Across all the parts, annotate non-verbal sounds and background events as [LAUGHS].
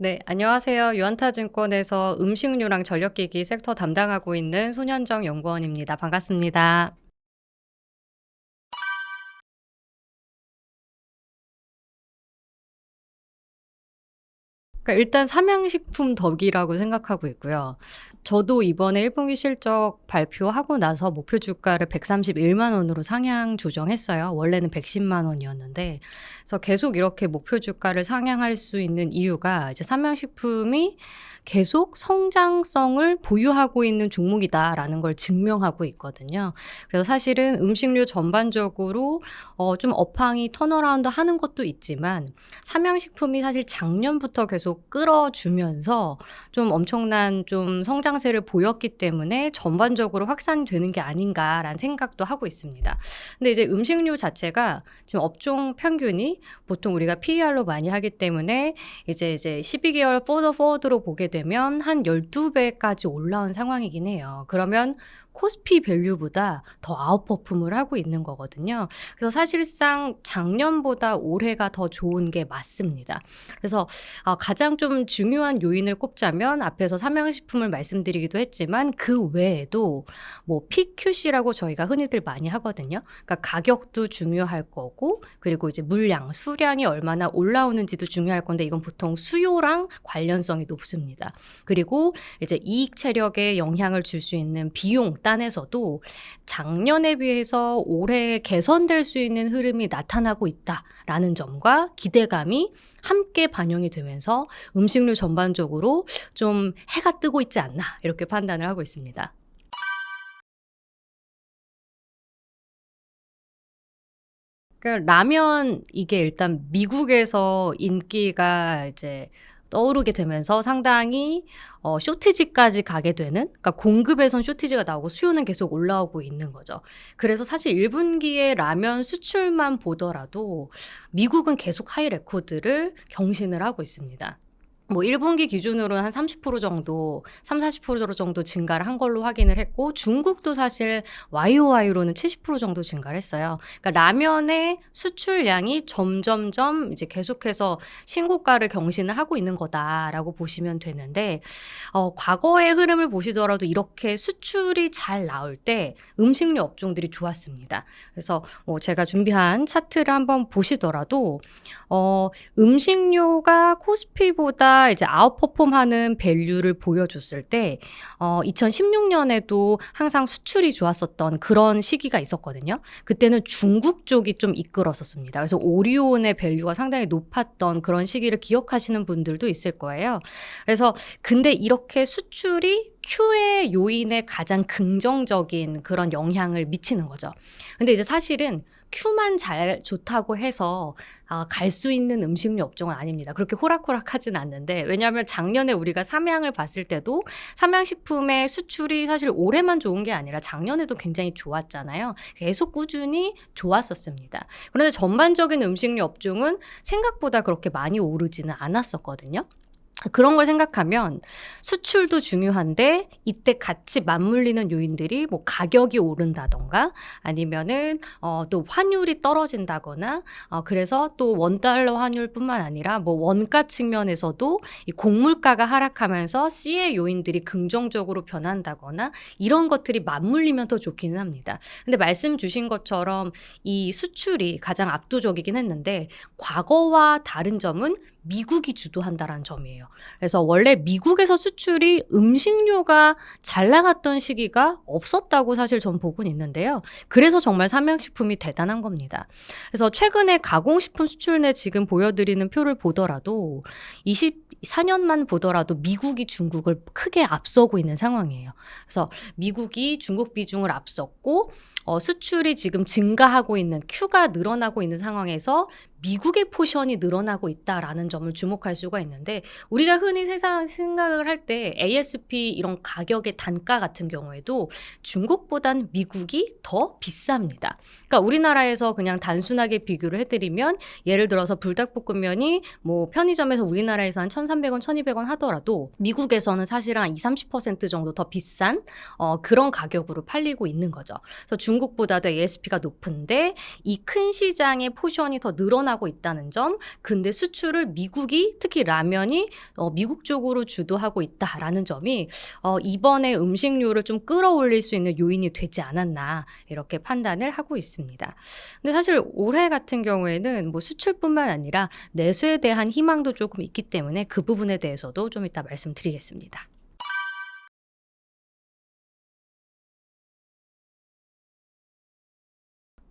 네, 안녕하세요. 유한타증권에서 음식료랑 전력기기 섹터 담당하고 있는 손현정 연구원입니다. 반갑습니다. 그러니까 일단 삼양식품 덕이라고 생각하고 있고요. 저도 이번에 1분기 실적 발표하고 나서 목표 주가를 131만 원으로 상향 조정했어요. 원래는 110만 원이었는데 그래서 계속 이렇게 목표 주가를 상향할 수 있는 이유가 이제 삼양식품이 계속 성장성을 보유하고 있는 종목이다라는 걸 증명하고 있거든요. 그래서 사실은 음식료 전반적으로 어, 좀 업황이 턴어라운드 하는 것도 있지만 삼양식품이 사실 작년부터 계속 끌어주면서 좀 엄청난 좀 성장세를 보였기 때문에 전반적으로 확산이 되는 게 아닌가라는 생각도 하고 있습니다. 근데 이제 음식료 자체가 지금 업종 평균이 보통 우리가 PER로 많이 하기 때문에 이제 이제 12개월 포더 포워드로 보게 되면 한 12배까지 올라온 상황이긴 해요. 그러면 코스피 밸류보다 더 아웃퍼폼을 하고 있는 거거든요. 그래서 사실상 작년보다 올해가 더 좋은 게 맞습니다. 그래서 아, 가장 좀 중요한 요인을 꼽자면 앞에서 삼양식품을 말씀드리기도 했지만 그 외에도 뭐 PQC라고 저희가 흔히들 많이 하거든요. 그러니까 가격도 중요할 거고 그리고 이제 물량, 수량이 얼마나 올라오는지도 중요할 건데 이건 보통 수요랑 관련성이 높습니다. 그리고 이제 이익 체력에 영향을 줄 수 있는 비용 단에서도 작년에 비해서 올해 개선될 수 있는 흐름이 나타나고 있다라는 점과 기대감이 함께 반영이 되면서 음식료 전반적으로 좀 해가 뜨고 있지 않나 이렇게 판단을 하고 있습니다. 그 라면 이게 일단 미국에서 인기가 이제 떠오르게 되면서 상당히 어 쇼티지까지 가게 되는 그러니까 공급에선 쇼티지가 나오고 수요는 계속 올라오고 있는 거죠. 그래서 사실 1 분기에 라면 수출만 보더라도 미국은 계속 하이 레코드를 경신을 하고 있습니다. 뭐 1분기 기준으로는 한30% 정도, 3-40% 정도 증가를 한 걸로 확인을 했고 중국도 사실 YOY로는 70% 정도 증가를 했어요. 그러니까 라면의 수출량이 점점점 이제 계속해서 신고가를 경신을 하고 있는 거다라고 보시면 되는데 어 과거의 흐름을 보시더라도 이렇게 수출이 잘 나올 때 음식료 업종들이 좋았습니다. 그래서 뭐 제가 준비한 차트를 한번 보시더라도 어 음식료가 코스피보다 이제 아웃퍼폼하는 밸류를 보여줬을 때 어 2016년에도 항상 수출이 좋았었던 그런 시기가 있었거든요. 그때는 중국 쪽이 좀 이끌었었습니다. 그래서 오리온의 밸류가 상당히 높았던 그런 시기를 기억하시는 분들도 있을 거예요. 그래서 근데 이렇게 수출이 Q의 요인에 가장 긍정적인 그런 영향을 미치는 거죠. 근데 이제 사실은 Q만 잘 좋다고 해서 아, 갈 수 있는 음식료 업종은 아닙니다. 그렇게 호락호락하진 않는데 왜냐하면 작년에 우리가 삼양을 봤을 때도 삼양식품의 수출이 사실 올해만 좋은 게 아니라 작년에도 굉장히 좋았잖아요. 계속 꾸준히 좋았었습니다. 그런데 전반적인 음식료 업종은 생각보다 그렇게 많이 오르지는 않았었거든요. 그런 걸 생각하면 수출도 중요한데 이때 같이 맞물리는 요인들이 뭐 가격이 오른다던가 아니면은 어, 또 환율이 떨어진다거나 어, 그래서 또 원달러 환율뿐만 아니라 뭐 원가 측면에서도 이 곡물가가 하락하면서 C의 요인들이 긍정적으로 변한다거나 이런 것들이 맞물리면 더 좋기는 합니다. 근데 말씀 주신 것처럼 이 수출이 가장 압도적이긴 했는데 과거와 다른 점은 미국이 주도한다라는 점이에요. 그래서 원래 미국에서 수출이 음식료가 잘 나갔던 시기가 없었다고 사실 전 보고는 있는데요. 그래서 정말 삼양식품이 대단한 겁니다. 그래서 최근에 가공식품 수출 내 지금 보여드리는 표를 보더라도 24년만 보더라도 미국이 중국을 크게 앞서고 있는 상황이에요. 그래서 미국이 중국 비중을 앞섰고 어, 수출이 지금 증가하고 있는 Q가 늘어나고 있는 상황에서 미국의 포션이 늘어나고 있다라는 점을 주목할 수가 있는데 우리가 흔히 세상 생각을 할 때 ASP 이런 가격의 단가 같은 경우에도 중국보단 미국이 더 비쌉니다. 그러니까 우리나라에서 그냥 단순하게 비교를 해드리면 예를 들어서 불닭볶음면이 뭐 편의점에서 우리나라에서 한 1,300원, 1,200원 하더라도 미국에서는 사실 한 20, 30% 정도 더 비싼 어, 그런 가격으로 팔리고 있는 거죠. 그래서 중 중국보다 도 ASP가 높은데 이 큰 시장의 포션이 더 늘어나고 있다는 점. 근데 수출을 미국이 특히 라면이 어, 미국 쪽으로 주도하고 있다라는 점이 어, 이번에 음식료를 좀 끌어올릴 수 있는 요인이 되지 않았나 이렇게 판단을 하고 있습니다. 근데 사실 올해 같은 경우에는 뭐 수출뿐만 아니라 내수에 대한 희망도 조금 있기 때문에 그 부분에 대해서도 좀 이따 말씀드리겠습니다.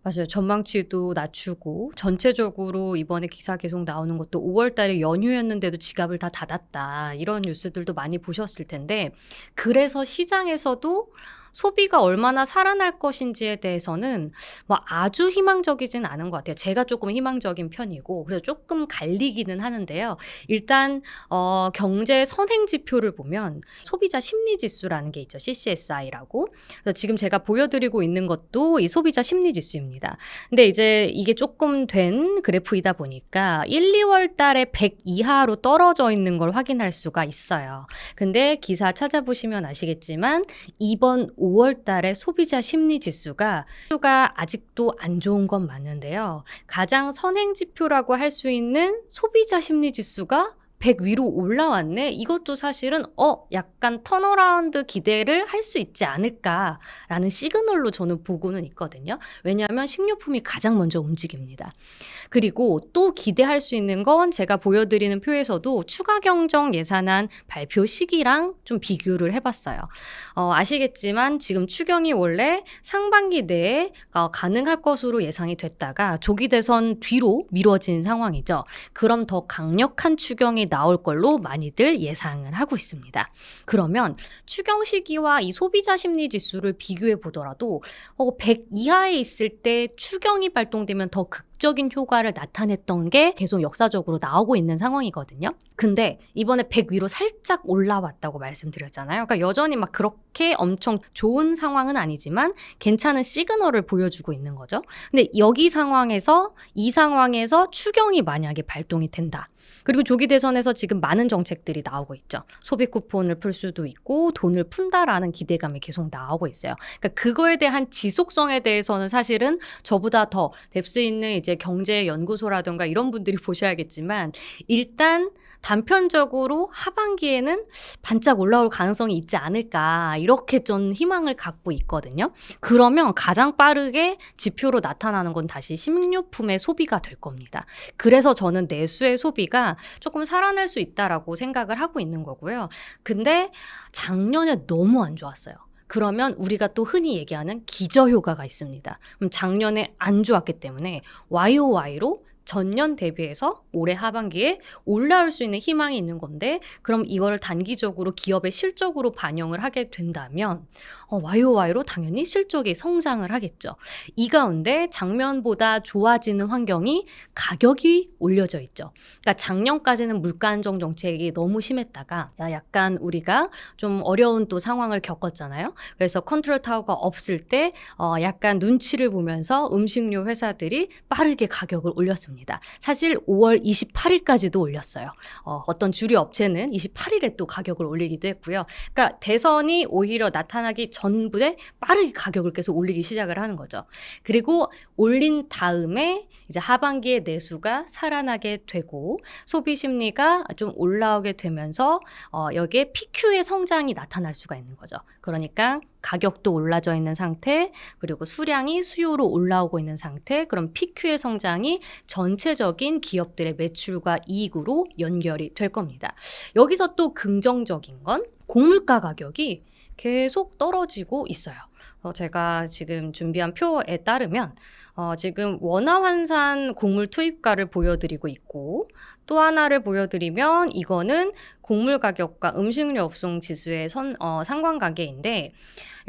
맞아요. 전망치도 낮추고 전체적으로 이번에 기사 계속 나오는 것도 5월 달에 연휴였는데도 지갑을 다 닫았다. 이런 뉴스들도 많이 보셨을 텐데 그래서 시장에서도 소비가 얼마나 살아날 것인지에 대해서는 뭐 아주 희망적이진 않은 것 같아요. 제가 조금 희망적인 편이고 그래서 조금 갈리기는 하는데요. 일단 어, 경제 선행 지표를 보면 소비자 심리 지수라는 게 있죠. CCSI라고. 그래서 지금 제가 보여드리고 있는 것도 이 소비자 심리 지수입니다. 근데 이제 이게 조금 된 그래프이다 보니까 1, 2월 달에 100 이하로 떨어져 있는 걸 확인할 수가 있어요. 근데 기사 찾아보시면 아시겠지만 이번 5월 달에 소비자 심리 지수가 수가 아직도 안 좋은 건 맞는데요. 가장 선행 지표라고 할 수 있는 소비자 심리 지수가 100 위로 올라왔네. 이것도 사실은 어 약간 턴어라운드 기대를 할 수 있지 않을까라는 시그널로 저는 보고는 있거든요. 왜냐하면 식료품이 가장 먼저 움직입니다. 그리고 또 기대할 수 있는 건 제가 보여드리는 표에서도 추가 경정 예산안 발표 시기랑 좀 비교를 해봤어요. 어, 아시겠지만 지금 추경이 원래 상반기 내에 어, 가능할 것으로 예상이 됐다가 조기 대선 뒤로 미뤄진 상황이죠. 그럼 더 강력한 추경이 나올 걸로 많이들 예상을 하고 있습니다. 그러면 추경 시기와 이 소비자 심리 지수를 비교해 보더라도 어, 100 이하에 있을 때 추경이 발동되면 더 극 적인 효과를 나타냈던 게 계속 역사적으로 나오고 있는 상황이거든요. 근데 이번에 100 위로 살짝 올라왔다고 말씀드렸잖아요. 그러니까 여전히 막 그렇게 엄청 좋은 상황은 아니지만 괜찮은 시그널을 보여주고 있는 거죠. 근데 여기 상황에서 이 상황에서 추경이 만약에 발동이 된다. 그리고 조기 대선에서 지금 많은 정책들이 나오고 있죠. 소비 쿠폰을 풀 수도 있고 돈을 푼다라는 기대감이 계속 나오고 있어요. 그러니까 그거에 대한 지속성에 대해서는 사실은 저보다 더 뎁스 있는 이제 경제 연구소라든가 이런 분들이 [LAUGHS] 보셔야겠지만 일단 단편적으로 하반기에는 반짝 올라올 가능성이 있지 않을까 이렇게 좀 희망을 갖고 있거든요. 그러면 가장 빠르게 지표로 나타나는 건 다시 식료품의 소비가 될 겁니다. 그래서 저는 내수의 소비가 조금 살아날 수 있다라고 생각을 하고 있는 거고요. 근데 작년에 너무 안 좋았어요. 그러면 우리가 또 흔히 얘기하는 기저효과가 있습니다. 작년에 안 좋았기 때문에 YOY로 전년 대비해서 올해 하반기에 올라올 수 있는 희망이 있는 건데 그럼 이거를 단기적으로 기업의 실적으로 반영을 하게 된다면 어, YOY로 당연히 실적이 성장을 하겠죠. 이 가운데 작년보다 좋아지는 환경이 가격이 올려져 있죠. 그러니까 작년까지는 물가 안정 정책이 너무 심했다가 야, 약간 우리가 좀 어려운 또 상황을 겪었잖아요. 그래서 컨트롤 타워가 없을 때 어, 약간 눈치를 보면서 음식료 회사들이 빠르게 가격을 올렸습니다. 사실 5월 28일까지도 올렸어요. 어, 어떤 주류 업체는 28일에 또 가격을 올리기도 했고요. 그러니까 대선이 오히려 나타나기 전부에 빠르게 가격을 계속 올리기 시작을 하는 거죠. 그리고 올린 다음에 이제 하반기에 내수가 살아나게 되고 소비 심리가 좀 올라오게 되면서 어, 여기에 PQ의 성장이 나타날 수가 있는 거죠. 그러니까 가격도 올라져 있는 상태, 그리고 수량이 수요로 올라오고 있는 상태, 그럼 PQ의 성장이 전체적인 기업들의 매출과 이익으로 연결이 될 겁니다. 여기서 또 긍정적인 건 곡물가 가격이 계속 떨어지고 있어요. 어, 제가 지금 준비한 표에 따르면 어, 지금 원화 환산 곡물 투입가를 보여드리고 있고 또 하나를 보여드리면 이거는 곡물 가격과 음식료 업종 지수의 선, 어, 상관관계인데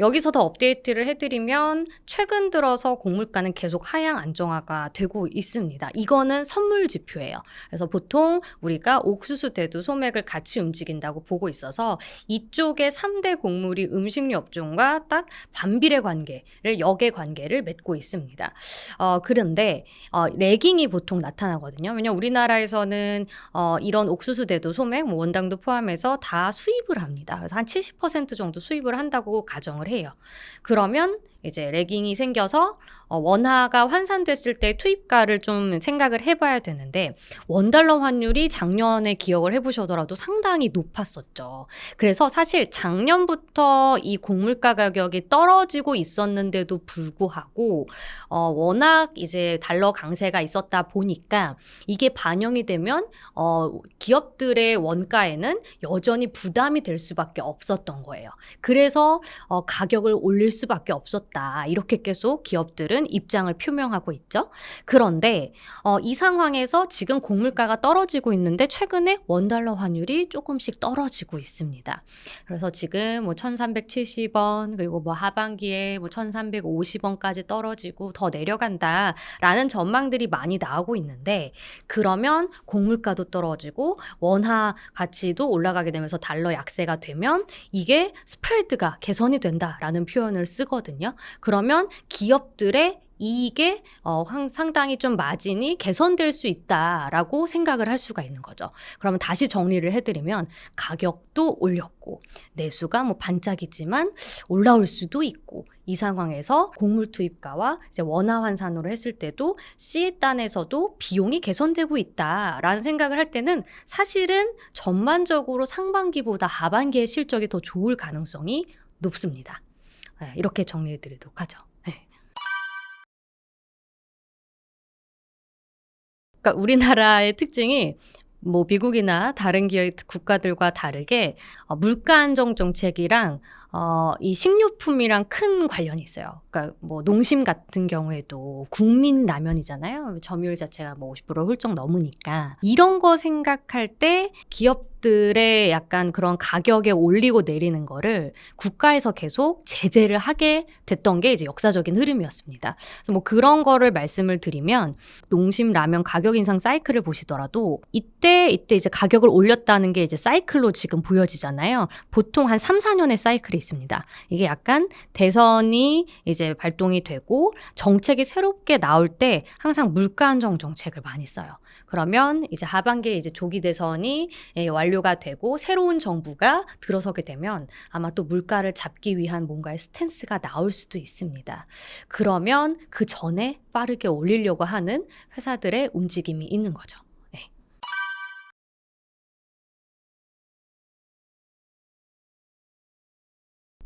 여기서 더 업데이트를 해드리면 최근 들어서 곡물가는 계속 하향 안정화가 되고 있습니다. 이거는 선물 지표예요. 그래서 보통 우리가 옥수수, 대두, 소맥을 같이 움직인다고 보고 있어서 이쪽의 3대 곡물이 음식료 업종과 딱 반비례 관계를 역의 관계를 맺고 있습니다. 어, 그런데 어, 레깅이 보통 나타나거든요. 왜냐 우리나라에서는 어, 이런 옥수수, 대두, 소맥, 뭐 원당도 포함해서 다 수입을 합니다. 그래서 한 70% 정도 수입을 한다고 가정을 해요. 그러면 이제 레깅이 생겨서 어, 원화가 환산됐을 때 투입가를 좀 생각을 해봐야 되는데 원달러 환율이 작년에 기억을 해보셔더라도 상당히 높았었죠. 그래서 사실 작년부터 이 곡물가 가격이 떨어지고 있었는데도 불구하고 어, 워낙 이제 달러 강세가 있었다 보니까 이게 반영이 되면 어, 기업들의 원가에는 여전히 부담이 될 수밖에 없었던 거예요. 그래서 어, 가격을 올릴 수밖에 없었다. 이렇게 계속 기업들은 입장을 표명하고 있죠. 그런데 어, 이 상황에서 지금 곡물가가 떨어지고 있는데 최근에 원달러 환율이 조금씩 떨어지고 있습니다. 그래서 지금 뭐 1370원 그리고 뭐 하반기에 뭐 1350원까지 떨어지고 더 내려간다라는 전망들이 많이 나오고 있는데 그러면 곡물가도 떨어지고 원화 가치도 올라가게 되면서 달러 약세가 되면 이게 스프레드가 개선이 된다라는 표현을 쓰거든요. 그러면 기업들의 이익에 어, 황- 상당히 좀 마진이 개선될 수 있다라고 생각을 할 수가 있는 거죠. 그러면 다시 정리를 해드리면 가격도 올렸고 내수가 뭐 반짝이지만 올라올 수도 있고 이 상황에서 곡물 투입가와 이제 원화 환산으로 했을 때도 C단에서도 비용이 개선되고 있다라는 생각을 할 때는 사실은 전반적으로 상반기보다 하반기의 실적이 더 좋을 가능성이 높습니다. 네, 이렇게 정리해 드리도록 하죠. 그러니까 우리나라의 특징이 뭐 미국이나 다른 기업 국가들과 다르게 어, 물가 안정 정책이랑 어, 이 식료품이랑 큰 관련이 있어요. 그러니까 뭐 농심 같은 경우에도 국민 라면이잖아요. 점유율 자체가 뭐 50% 훌쩍 넘으니까 이런 거 생각할 때 기업 들의 약간 그런 가격에 올리고 내리는 거를 국가에서 계속 제재를 하게 됐던 게 이제 역사적인 흐름이었습니다. 그래서 뭐 그런 거를 말씀을 드리면 농심 라면 가격 인상 사이클을 보시더라도 이때 이때 이제 가격을 올렸다는 게 이제 사이클로 지금 보여지잖아요. 보통 한 3, 4년의 사이클이 있습니다. 이게 약간 대선이 이제 발동이 되고 정책이 새롭게 나올 때 항상 물가 안정 정책을 많이 써요. 그러면 이제 하반기에 이제 조기 대선이 예, 완료가 되고 새로운 정부가 들어서게 되면 아마 또 물가를 잡기 위한 뭔가의 스탠스가 나올 수도 있습니다. 그러면 그 전에 빠르게 올리려고 하는 회사들의 움직임이 있는 거죠.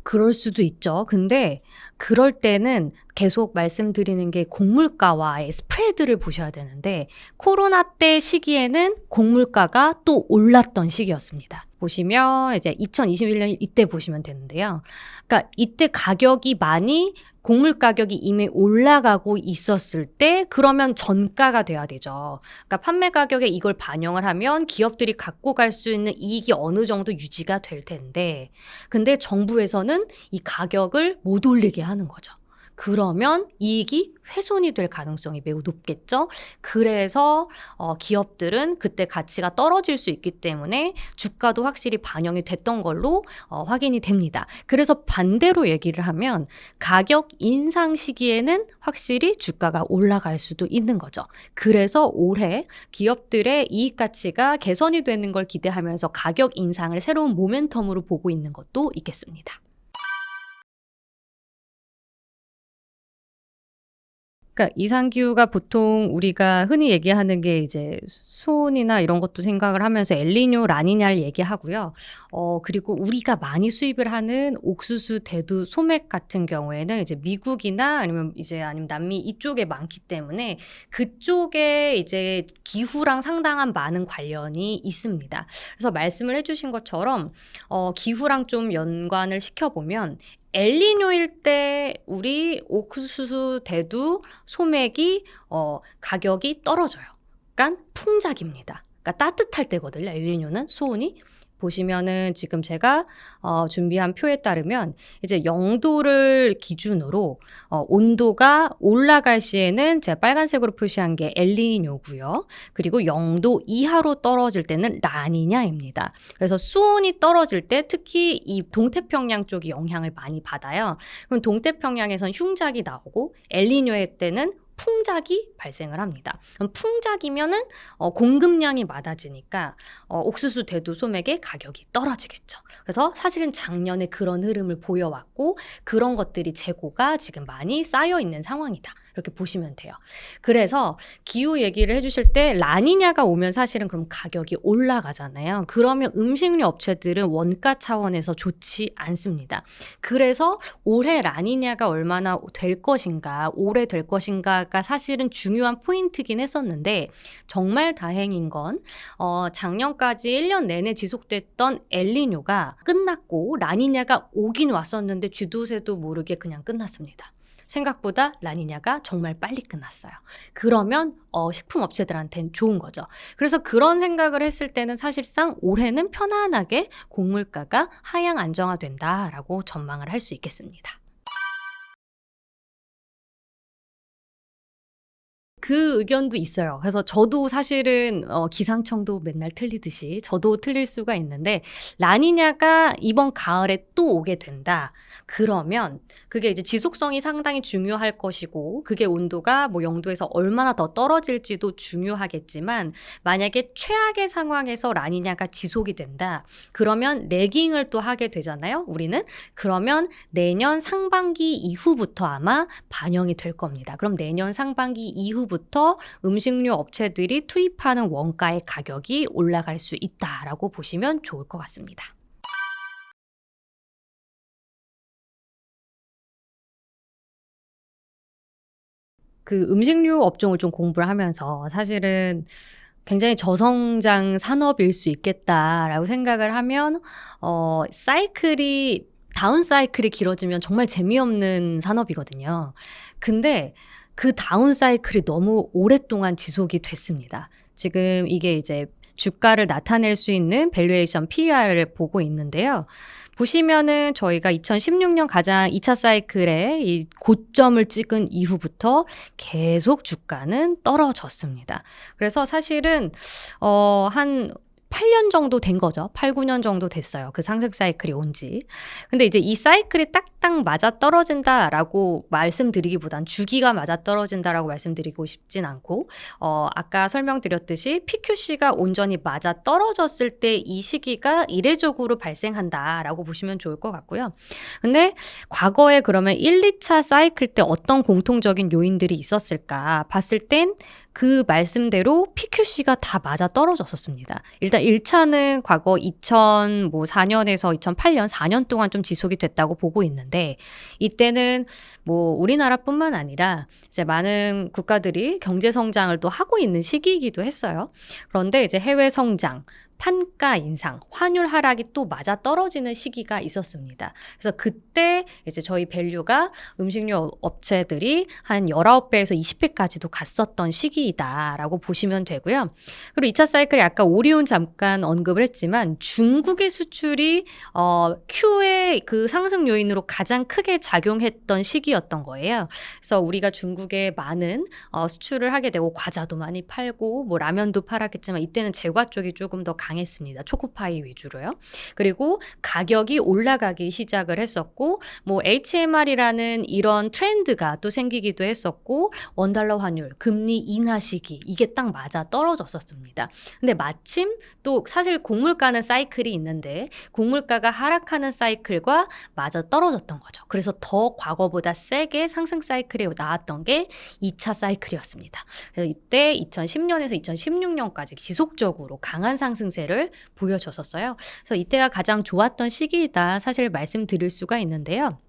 그럴 수도 있죠. 근데 그럴 때는 계속 말씀드리는 게 곡물가와의 스프레드를 보셔야 되는데 코로나 때 시기에는 곡물가가 또 올랐던 시기였습니다. 보시면 이제 2021년 이때 보시면 되는데요. 그러니까 이때 가격이 많이 곡물 가격이 이미 올라가고 있었을 때 그러면 전가가 돼야 되죠. 그러니까 판매 가격에 이걸 반영을 하면 기업들이 갖고 갈 수 있는 이익이 어느 정도 유지가 될 텐데 근데 정부에서는 이 가격을 못 올리게 하는 거죠. 그러면 이익이 훼손이 될 가능성이 매우 높겠죠. 그래서 어, 기업들은 그때 가치가 떨어질 수 있기 때문에 주가도 확실히 반영이 됐던 걸로 어, 확인이 됩니다. 그래서 반대로 얘기를 하면 가격 인상 시기에는 확실히 주가가 올라갈 수도 있는 거죠. 그래서 올해 기업들의 이익 가치가 개선이 되는 걸 기대하면서 가격 인상을 새로운 모멘텀으로 보고 있는 것도 있겠습니다. 그러니까 이상기후가 보통 우리가 흔히 얘기하는 게 이제 수온이나 이런 것도 생각을 하면서 엘니뇨, 라니냐를 얘기하고요. 어, 그리고 우리가 많이 수입을 하는 옥수수, 대두, 소맥 같은 경우에는 이제 미국이나 아니면 이제 아니면 남미 이쪽에 많기 때문에 그쪽에 이제 기후랑 상당한 많은 관련이 있습니다. 그래서 말씀을 해주신 것처럼 어, 기후랑 좀 연관을 시켜보면 엘니뇨일 때 우리 옥수수, 대두, 소맥이 어, 가격이 떨어져요. 그러니까 풍작입니다. 그러니까 따뜻할 때거든요. 엘니뇨는 수온이 보시면은 지금 제가 어, 준비한 표에 따르면 이제 0도를 기준으로 어, 온도가 올라갈 시에는 제가 빨간색으로 표시한 게 엘니뇨고요. 그리고 0도 이하로 떨어질 때는 라니냐입니다. 그래서 수온이 떨어질 때 특히 이 동태평양 쪽이 영향을 많이 받아요. 그럼 동태평양에선 흉작이 나오고 엘니뇨의 때는 풍작이 발생을 합니다. 그럼 풍작이면은 어, 공급량이 많아지니까 어, 옥수수 대두 소맥의 가격이 떨어지겠죠. 그래서 사실은 작년에 그런 흐름을 보여왔고 그런 것들이 재고가 지금 많이 쌓여 있는 상황이다. 이렇게 보시면 돼요. 그래서 기후 얘기를 해주실 때 라니냐가 오면 사실은 그럼 가격이 올라가잖아요. 그러면 음식료 업체들은 원가 차원에서 좋지 않습니다. 그래서 올해 라니냐가 얼마나 될 것인가, 올해 될 것인가가 사실은 중요한 포인트긴 했었는데 정말 다행인 건 어, 작년까지 1년 내내 지속됐던 엘리뇨가 끝났고 라니냐가 오긴 왔었는데 쥐도새도 모르게 그냥 끝났습니다. 생각보다 라니냐가 정말 빨리 끝났어요. 그러면 어, 식품 업체들한테는 좋은 거죠. 그래서 그런 생각을 했을 때는 사실상 올해는 편안하게 곡물가가 하향 안정화된다라고 전망을 할 수 있겠습니다. 그 의견도 있어요. 그래서 저도 사실은 어, 기상청도 맨날 틀리듯이 저도 틀릴 수가 있는데 라니냐가 이번 가을에 또 오게 된다. 그러면 그게 이제 지속성이 상당히 중요할 것이고 그게 온도가 뭐 0도에서 얼마나 더 떨어질지도 중요하겠지만 만약에 최악의 상황에서 라니냐가 지속이 된다. 그러면 레깅을 또 하게 되잖아요. 우리는 그러면 내년 상반기 이후부터 아마 반영이 될 겁니다. 그럼 내년 상반기 이후부터 음식료 업체들이 투입하는 원가의 가격이 올라갈 수 있다라고 보시면 좋을 것 같습니다. 그 음식료 업종을 좀 공부를 하면서 사실은 굉장히 저성장 산업일 수 있겠다라고 생각을 하면 어 사이클이 다운 사이클이 길어지면 정말 재미없는 산업이거든요. 근데 그 다운 사이클이 너무 오랫동안 지속이 됐습니다. 지금 이게 이제 주가를 나타낼 수 있는 밸류에이션 PER을 보고 있는데요. 보시면은 저희가 2016년 가장 2차 사이클에 이 고점을 찍은 이후부터 계속 주가는 떨어졌습니다. 그래서 사실은 어 한 8년 정도 된 거죠. 8, 9년 정도 됐어요. 그 상승 사이클이 온 지. 근데 이제 이 사이클이 딱딱 맞아 떨어진다라고 말씀드리기보단 주기가 맞아 떨어진다라고 말씀드리고 싶진 않고, 어, 아까 설명드렸듯이 PQC가 온전히 맞아 떨어졌을 때 이 시기가 이례적으로 발생한다라고 보시면 좋을 것 같고요. 근데 과거에 그러면 1, 2차 사이클 때 어떤 공통적인 요인들이 있었을까 봤을 땐 그 말씀대로 PQC가 다 맞아 떨어졌었습니다. 일단 1차는 과거 2004년에서 2008년 4년 동안 좀 지속이 됐다고 보고 있는데 이때는 뭐 우리나라뿐만 아니라 이제 많은 국가들이 경제 성장을 또 하고 있는 시기이기도 했어요. 그런데 이제 해외 성장 판가 인상, 환율 하락이 또 맞아 떨어지는 시기가 있었습니다. 그래서 그때 이제 저희 밸류가 음식료 업체들이 한 19배에서 20배까지도 갔었던 시기이다라고 보시면 되고요. 그리고 2차 사이클에 아까 오리온 잠깐 언급을 했지만 중국의 수출이 어, Q의 그 상승 요인으로 가장 크게 작용했던 시기였던 거예요. 그래서 우리가 중국에 많은 어, 수출을 하게 되고 과자도 많이 팔고 뭐 라면도 팔았겠지만 이때는 제과 쪽이 조금 더 강했습니다. 초코파이 위주로요. 그리고 가격이 올라가기 시작을 했었고 뭐 HMR이라는 이런 트렌드가 또 생기기도 했었고 원달러 환율, 금리 인하 시기 이게 딱 맞아 떨어졌었습니다. 근데 마침 또 사실 곡물가는 사이클이 있는데 곡물가가 하락하는 사이클과 맞아 떨어졌던 거죠. 그래서 더 과거보다 세게 상승 사이클이 나왔던 게 2차 사이클이었습니다. 그래서 이때 2010년에서 2016년까지 지속적으로 강한 상승 상승세를 보여줬었어요. 그래서 이때가 가장 좋았던 시기이다 사실 말씀드릴 수가 있는데요.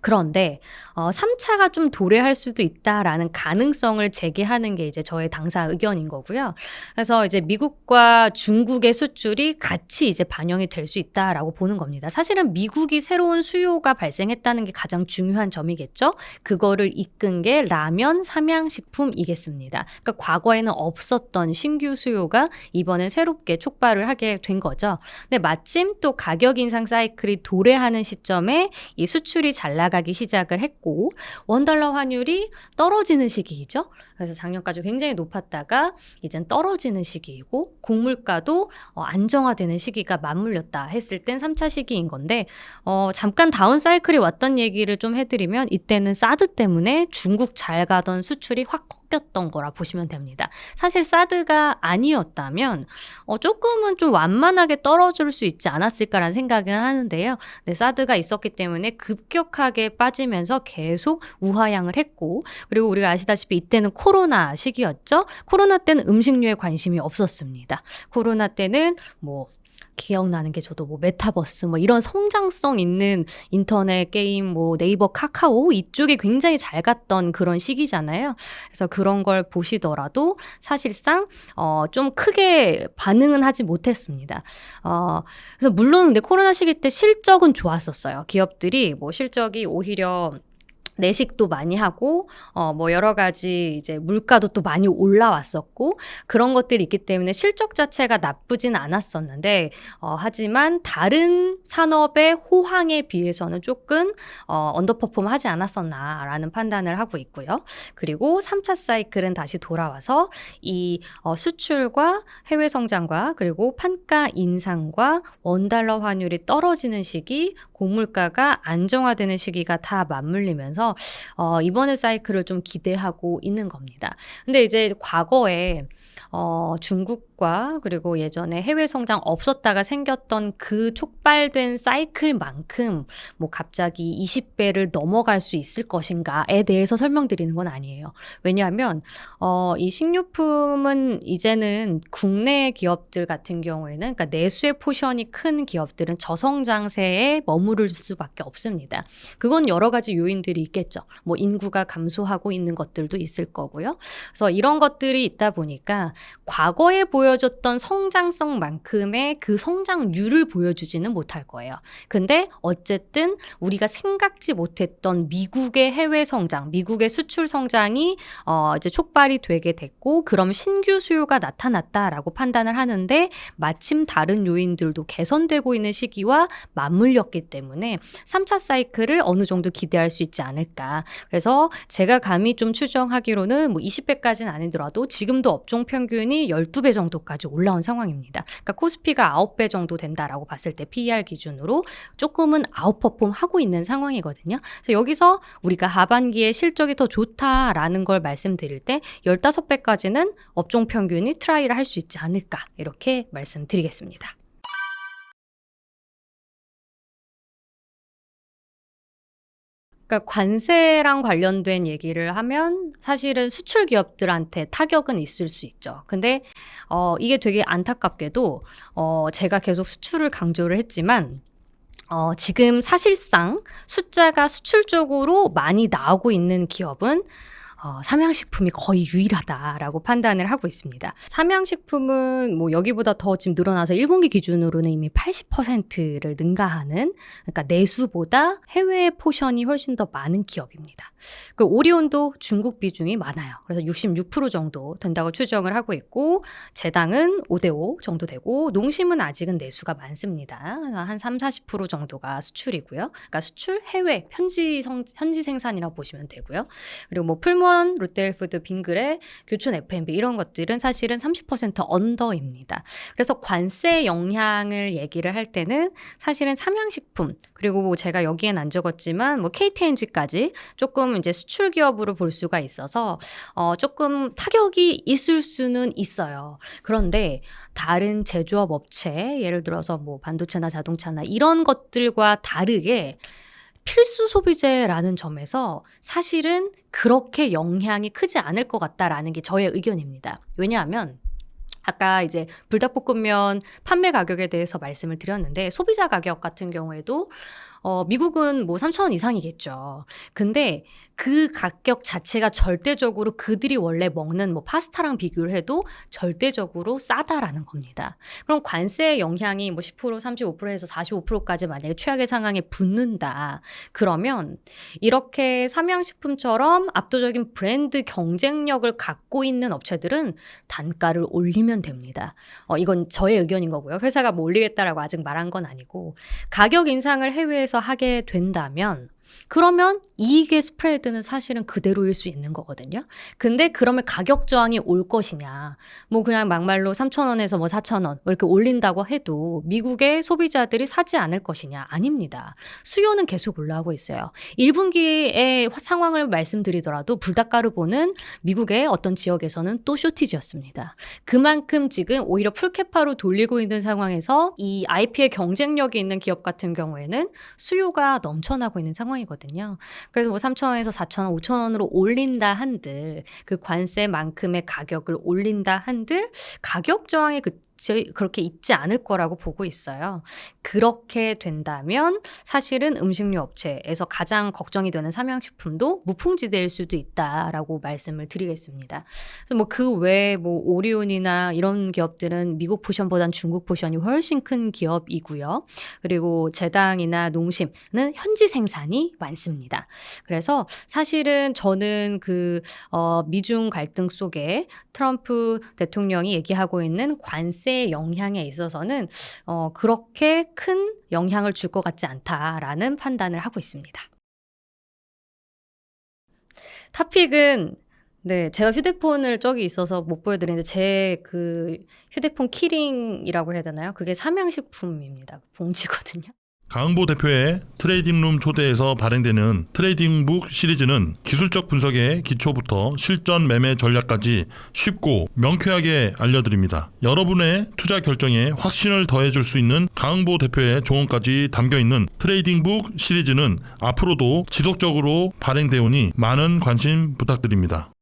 그런데 어 3차가 좀 도래할 수도 있다라는 가능성을 제기하는 게 이제 저의 당사 의견인 거고요. 그래서 이제 미국과 중국의 수출이 같이 이제 반영이 될 수 있다라고 보는 겁니다. 사실은 미국이 새로운 수요가 발생했다는 게 가장 중요한 점이겠죠. 그거를 이끈 게 라면, 삼양식품이겠습니다. 그러니까 과거에는 없었던 신규 수요가 이번에 새롭게 촉발을 하게 된 거죠. 근데 마침 또 가격 인상 사이클이 도래하는 시점에 이 수출이 잘 나가기 시작을 했고 원달러 환율이 떨어지는 시기이죠. 그래서 작년까지 굉장히 높았다가 이젠 떨어지는 시기이고 곡물가도 어, 안정화되는 시기가 맞물렸다 했을 땐 3차 시기인 건데 어, 잠깐 다운 사이클이 왔던 얘기를 좀 해드리면 이때는 사드 때문에 중국 잘 가던 수출이 확 꺾였던 거라 보시면 됩니다. 사실 사드가 아니었다면 어, 조금은 좀 완만하게 떨어질 수 있지 않았을까라는 생각은 하는데요. 네, 사드가 있었기 때문에 급격하게 빠지면서 계속 우하향을 했고 그리고 우리가 아시다시피 이때는 코로나 시기였죠. 코로나 때는 음식료에 관심이 없었습니다. 코로나 때는 뭐 기억나는 게 저도 뭐 메타버스 뭐 이런 성장성 있는 인터넷 게임 뭐 네이버 카카오 이쪽에 굉장히 잘 갔던 그런 시기잖아요. 그래서 그런 걸 보시더라도 사실상 어 좀 크게 반응은 하지 못했습니다. 어 그래서 물론 근데 코로나 시기 때 실적은 좋았었어요. 기업들이 뭐 실적이 오히려 내식도 많이 하고 어 뭐 여러 가지 이제 물가도 또 많이 올라왔었고 그런 것들이 있기 때문에 실적 자체가 나쁘진 않았었는데 어 하지만 다른 산업의 호황에 비해서는 조금 어 언더퍼폼 하지 않았었나라는 판단을 하고 있고요. 그리고 3차 사이클은 다시 돌아와서 이 어 수출과 해외 성장과 그리고 판가 인상과 원달러 환율이 떨어지는 시기, 곡물가가 안정화되는 시기가 다 맞물리면서 어, 이번의 사이클을 좀 기대하고 있는 겁니다. 근데 이제 과거에 어, 중국 과 그리고 예전에 해외 성장 없었다가 생겼던 그 촉발된 사이클만큼 뭐 갑자기 20배를 넘어갈 수 있을 것인가에 대해서 설명드리는 건 아니에요. 왜냐하면 어, 이 식료품은 이제는 국내 기업들 같은 경우에는 그러니까 내수의 포션이 큰 기업들은 저성장세에 머무를 수밖에 없습니다. 그건 여러 가지 요인들이 있겠죠. 뭐 인구가 감소하고 있는 것들도 있을 거고요. 그래서 이런 것들이 있다 보니까 과거에 보여 줬던 성장성만큼의 그 성장률을 보여주지는 못할 거예요. 근데 어쨌든 우리가 생각지 못했던 미국의 해외 성장, 미국의 수출 성장이 어 이제 촉발이 되게 됐고 그럼 신규 수요가 나타났다라고 판단을 하는데 마침 다른 요인들도 개선되고 있는 시기와 맞물렸기 때문에 3차 사이클을 어느 정도 기대할 수 있지 않을까. 그래서 제가 감히 좀 추정하기로는 뭐 20배까지는 아니더라도 지금도 업종 평균이 12배 정도 까지 올라온 상황입니다. 그러니까 코스피가 9배 정도 된다라고 봤을 때 PER 기준으로 조금은 아웃퍼폼 하고 있는 상황이거든요. 그래서 여기서 우리가 하반기에 실적이 더 좋다라는 걸 말씀드릴 때 15배까지는 업종 평균이 트라이를 할 수 있지 않을까 이렇게 말씀드리겠습니다. 그러니까 관세랑 관련된 얘기를 하면 사실은 수출 기업들한테 타격은 있을 수 있죠. 근데 어 이게 되게 안타깝게도 어 제가 계속 수출을 강조를 했지만 어 지금 사실상 숫자가 수출 쪽으로 많이 나오고 있는 기업은 어, 삼양식품이 거의 유일하다라고 판단을 하고 있습니다. 삼양식품은 뭐 여기보다 더 지금 늘어나서 1분기 기준으로는 이미 80%를 능가하는 그러니까 내수보다 해외 포션이 훨씬 더 많은 기업입니다. 그 오리온도 중국 비중이 많아요. 그래서 66% 정도 된다고 추정을 하고 있고 제당은 5대5 정도 되고 농심은 아직은 내수가 많습니다. 한 3, 40% 정도가 수출이고요. 그러니까 수출 해외 현지 성, 현지 생산이라고 보시면 되고요. 그리고 뭐 풀무 수원, 롯데헬푸드, 빙그레, 교촌 F&B 이런 것들은 사실은 30% 언더입니다. 그래서 관세 영향을 얘기를 할 때는 사실은 삼양식품 그리고 뭐 제가 여기엔 안 적었지만 뭐 KTNG까지 조금 이제 수출 기업으로 볼 수가 있어서 어 조금 타격이 있을 수는 있어요. 그런데 다른 제조업 업체 예를 들어서 뭐 반도체나 자동차나 이런 것들과 다르게 필수 소비재라는 점에서 사실은 그렇게 영향이 크지 않을 것 같다라는 게 저의 의견입니다. 왜냐하면 아까 이제 불닭볶음면 판매 가격에 대해서 말씀을 드렸는데 소비자 가격 같은 경우에도 어, 미국은 뭐 3천 원 이상이겠죠. 근데 그 가격 자체가 절대적으로 그들이 원래 먹는 뭐 파스타랑 비교를 해도 절대적으로 싸다라는 겁니다. 그럼 관세의 영향이 뭐 10% 35%에서 45%까지 만약에 최악의 상황에 붙는다. 그러면 이렇게 삼양식품처럼 압도적인 브랜드 경쟁력을 갖고 있는 업체들은 단가를 올리면 됩니다. 어, 이건 저의 의견인 거고요. 회사가 뭐 올리겠다라고 아직 말한 건 아니고 가격 인상을 해외에서 하게 된다면 그러면 이익의 스프레드는 사실은 그대로일 수 있는 거거든요. 근데 그러면 가격 저항이 올 것이냐. 뭐 그냥 막말로 3,000원에서 뭐 4,000원 뭐 이렇게 올린다고 해도 미국의 소비자들이 사지 않을 것이냐. 아닙니다. 수요는 계속 올라오고 있어요. 1분기의 상황을 말씀드리더라도 불닭가루보는 미국의 어떤 지역에서는 또 쇼티지였습니다. 그만큼 지금 오히려 풀캐파로 돌리고 있는 상황에서 이 IP의 경쟁력이 있는 기업 같은 경우에는 수요가 넘쳐나고 있는 상황 이거든요. 그래서 뭐 3,000원에서 4,000원, 5,000원으로 올린다 한들 그 관세만큼의 가격을 올린다 한들 가격 저항이 그 그렇게 있지 않을 거라고 보고 있어요. 그렇게 된다면 사실은 음식료 업체에서 가장 걱정이 되는 삼양식품도 무풍지대일 수도 있다라고 말씀을 드리겠습니다. 그래서 뭐 그 외에 뭐 오리온이나 이런 기업들은 미국 포션보단 중국 포션이 훨씬 큰 기업이고요. 그리고 제당이나 농심은 현지 생산이 많습니다. 그래서 사실은 저는 그 어, 미중 갈등 속에 트럼프 대통령이 얘기하고 있는 관세 영향에 있어서는 어, 그렇게 큰 영향을 줄 것 같지 않다라는 판단을 하고 있습니다. 타픽은 네, 제가 휴대폰을 저기 있어서 못 보여드리는데 제 그 휴대폰 키링이라고 해야 되나요? 그게 삼양식품입니다. 봉지거든요. 강흥보 대표의 트레이딩룸 초대에서 발행되는 트레이딩북 시리즈는 기술적 분석의 기초부터 실전 매매 전략까지 쉽고 명쾌하게 알려드립니다. 여러분의 투자 결정에 확신을 더해줄 수 있는 강흥보 대표의 조언까지 담겨 있는 트레이딩북 시리즈는 앞으로도 지속적으로 발행되오니 많은 관심 부탁드립니다.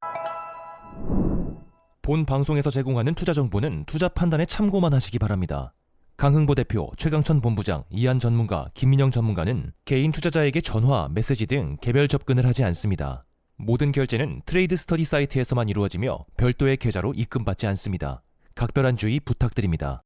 본 방송에서 제공하는 투자 정보는 투자 판단에 참고만 하시기 바랍니다. 강흥보 대표, 최강천 본부장, 이한 전문가, 김민영 전문가는 개인 투자자에게 전화, 메시지 등 개별 접근을 하지 않습니다. 모든 결제는 트레이드 스터디 사이트에서만 이루어지며 별도의 계좌로 입금받지 않습니다. 각별한 주의 부탁드립니다.